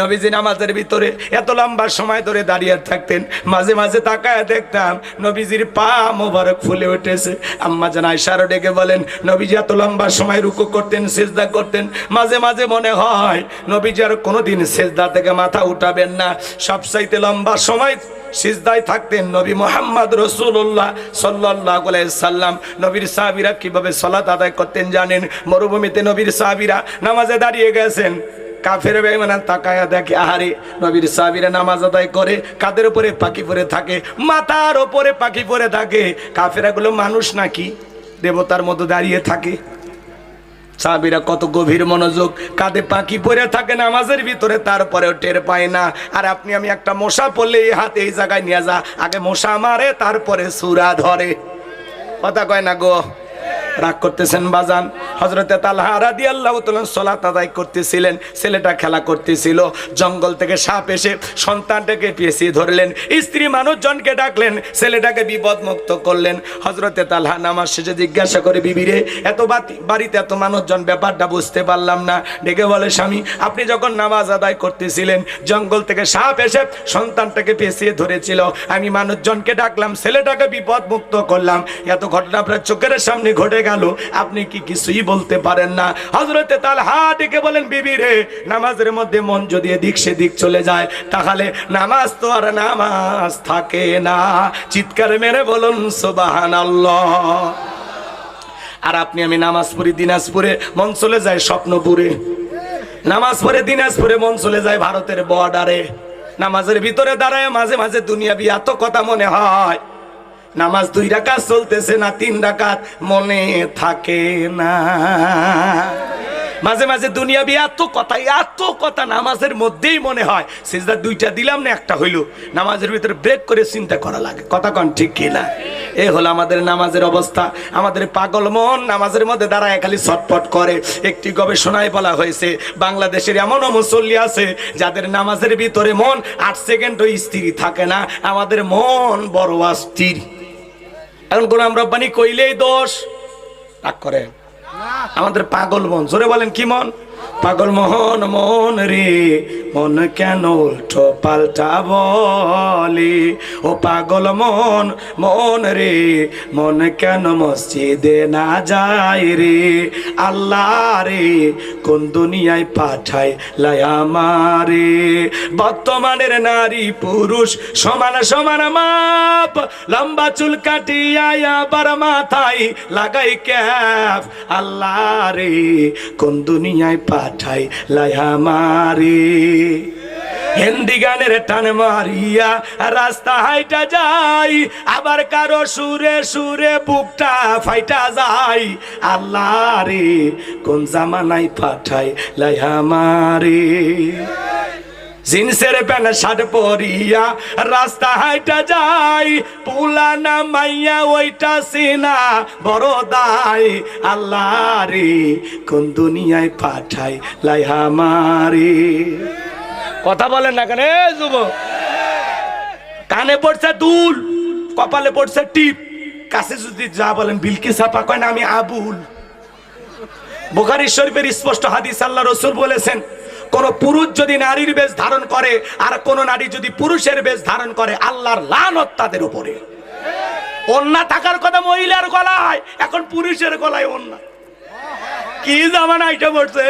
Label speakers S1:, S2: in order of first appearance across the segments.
S1: নবীজি নামাজের ভিতরে এত লম্বা সময় ধরে দাঁড়িয়ে থাকতেন, মাঝে মাঝে তাকায় দেখতাম নবীজির পা মোবারক ফুলে উঠেছে। আম্মা জান আয়সারও ডেকে বলেন, নবীজি এত লম্বা সময় রুকু করতেন, সেজদা করতেন, মাঝে মাঝে মনে হয় নবীজি আর কোনোদিন সেজদা থেকে মাথা উঠাবেন না। সবচাইতে লম্বা সময় সিজদায় থাকতেন নবী মোহাম্মদ রসুল্লাহ সাল্লাহ সাল্লাম। নবীর সাহাবিরা কীভাবে সলাত আদায় করতেন জানেন? মরুভূমিতে নবীর সাহাবিরা নামাজে দাঁড়িয়ে গেছেন। কাফের বেঈমানার তাকায়া দেখে, আহারে, নবীর সাহাবীরা নামাজ আদায় করে, কাদের উপরে পাখি পরে থাকে মাথার উপরে পাখি পরে থাকে। কাফেরা গুলো মানুষ নাকি? দেবতার মতো দাঁড়িয়ে থাকে। সাহাবিরা কত গভীর মনোযোগ, কাঁধে পাখি পরে থাকে নামাজের ভিতরে, তারপরেও টের পায় না। আর আপনি, আমি একটা মশা পড়লে এই হাতে এই জায়গায় নিয়ে যা, আগে মশা মারে, তারপরে সুরা ধরে। কথা কয় না গো? রাগ করতেছেন বাজান। হজরতে তালহা রাদি আল্লাহ সলাত আদায় করতেছিলেন, ছেলেটা খেলা করতেছিল, জঙ্গল থেকে সাপ এসে সন্তানটাকে পেঁচিয়ে ধরলেন, স্ত্রী মানুষজনকে ডাকলেন, ছেলেটাকে বিপদ মুক্ত করলেন। হজরতে তালহা নামাজ শেষে জিজ্ঞাসা করে বিবিরে এত বাড়িতে এত মানুষজন, ব্যাপারটা বুঝতে পারলাম না। ডেকে বলে, স্বামী, আপনি যখন নামাজ আদায় করতেছিলেন, জঙ্গল থেকে সাপ এসে সন্তানটাকে পেঁচিয়ে ধরেছিল। আমি মানুষজনকে ডাকলাম, ছেলেটাকে বিপদ মুক্ত করলাম। এত ঘটনা আপনার চোখের সামনে ঘটে গেল। আপনি কি কিছুই বলতে পারেন না। হজরতে তাল হা ডেকে বলেন, বিবি রে, নামাজের মধ্যে মন যদি এদিক সেদিক চলে যায়, তাহলে নামাজ তো আর নামাজ থাকে না। চিৎকার মেরে বলুন সোবাহান আর আপনি, আমি নামাজ পড়ি দিনাজপুরে, মন চলে যায় স্বপ্নপুরে। নামাজ পড়ে দিনাজপুরে, মন চলে যায় ভারতের বর্ডারে নামাজের ভিতরে দাঁড়ায় মাঝে মাঝে দুনিয়াবি এত কথা মনে হয়। নামাজ দুই রাকাত চলতেছে না, তিন রাকাত মনে থাকে না। মাঝে মাঝে দুনিয়াবি এত কথা এত কথা নামাজের মধ্যেই মনে হয়। সিজদা দুইটা দিলাম না, একটা হইল। নামাজের ভিতরে ব্রেক করে চিন্তা করা লাগে। কথা কন ঠিক কিনা এ হলো আমাদের নামাজের অবস্থা। আমাদের পাগল মন নামাজের মধ্যে দাঁড়ায় খালি ছটপট করে। একটি গবেষণায় বলা হয়েছে, বাংলাদেশের এমনও মুসল্লি আছে যাদের নামাজের ভিতরে মন আট সেকেন্ডও স্থির থাকে না। আমাদের মন বড় অস্থির। এখন গোলাম রব্বানি কইলেই দোষ। রাগ করে আমাদের পাগল মন। জোরে বলেন কি মন? পাগল মোহন মন রে, মন কেন উল্টো পাল্টা বলে? ও পাগল মন মন রে, মন কেন মসজিদে না যায় রে? আল্লাহ রে, কোন দুনিয়ায় পাঠায় লায়ামারে বর্তমানের নারী পুরুষ সমান সমান মাপ লম্বা চুল কাটিয়া আবার মাথায় লাগাই ক্যাপ। আল্লাহ রে, কোন দুনিয়ায় পাঠাই লায়ামারে হিন্দি গানের টান মারিয়া রাস্তা হাইটা যাই, আবার কারও সুরে সুরে বুকটা ফাইটা যায়। আল্লাহ রে, কোন জামানাই পাঠাই লাইহামারে জিন্সের প্যান্ট, শার্ট পরিয়া, রাস্তা হাইটা যাই, পুলানা মাইয়া ওইটা সিনা, বড় দাই আল্লাহ রে কোন দুনিয়ায় পাঠাই লাইহামারে কথা বলেন না কেন? এ যুবক, কানে পড়ছে দুল, কপালে পড়ছে টিপ, কাছে যদি যা বলেন, বিলকি সাপা কয় না, আমি আবুল। বুখারী শরীফের স্পষ্ট হাদিস আল্লাহ রসুল বলেছেন কোন পুরুষ যদি নারীর বেশ ধারণ করে, আর কোন নারী যদি পুরুষের বেশ ধারণ করে, আল্লাহর লানত তাদের উপরে। অন্যা থাকার কথা মহিলার গলায়, এখন পুরুষের গলায় অন্যা। কি জামানা এটা পড়ছে?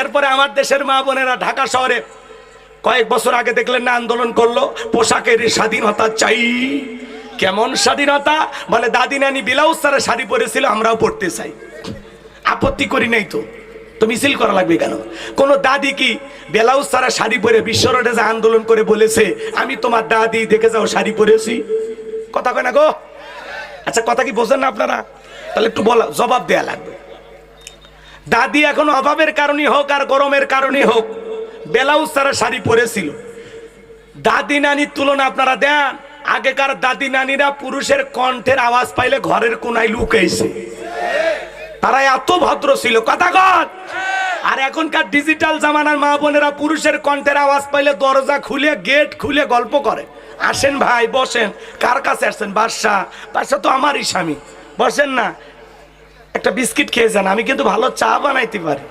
S1: এরপরে আমার দেশের মা বোনেরা ঢাকা শহরে কয়েক বছর আগে দেখলেন না, আন্দোলন করল, পোশাকের স্বাধীনতা চাই। কেমন স্বাধীনতা? বলে, দাদি নানি ব্লাউজ ছাড়া শাড়ি পরেছিল, আমরাও পড়তে চাই। আপত্তি করি নাই তো। তো মিছিল করা লাগবে কেন? কোন দাদি কি ব্লাউজ ছাড়া শাড়ি পরে বিশ্ব রোডে যে আন্দোলন করে বলেছে, আমি তোমার দাদি, দেখে যাও শাড়ি পরেছি কথা কয় না গো? আচ্ছা কথা কি বোঝেন না আপনারা? তাহলে একটু বলা, জবাব দেয়া লাগবে। দাদি এখন অভাবের কারণে হোক আর গরমের কারণে হোক, ব্লাউজ ছাড়া শাড়ি পরেছিল। দাদি নানির তুলনা আপনারা দেন, আগেকার দাদি নানিরা পুরুষের কণ্ঠের আওয়াজ পাইলে ঘরের কোনায় লুকাইছে। তারা এত ভদ্র ছিল কথা কন। আর এখনকার ডিজিটাল জামানার মা বোনেরা পুরুষের কণ্ঠের আওয়াজ পাইলে দরজা খুলে গেট খুলে গল্প করে। আসেন ভাই বসেন। কার কাছে আসছেন? বাদশা। বাদশা তো আমারই স্বামী। বসেন না। একটা বিস্কিট খেয়ে যান আমি কিন্তু ভালো চা বানাইতে পারি।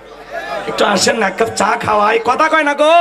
S1: একটু আসেন না এক কাপ চা খাওয়াই। কথা কয় না গো?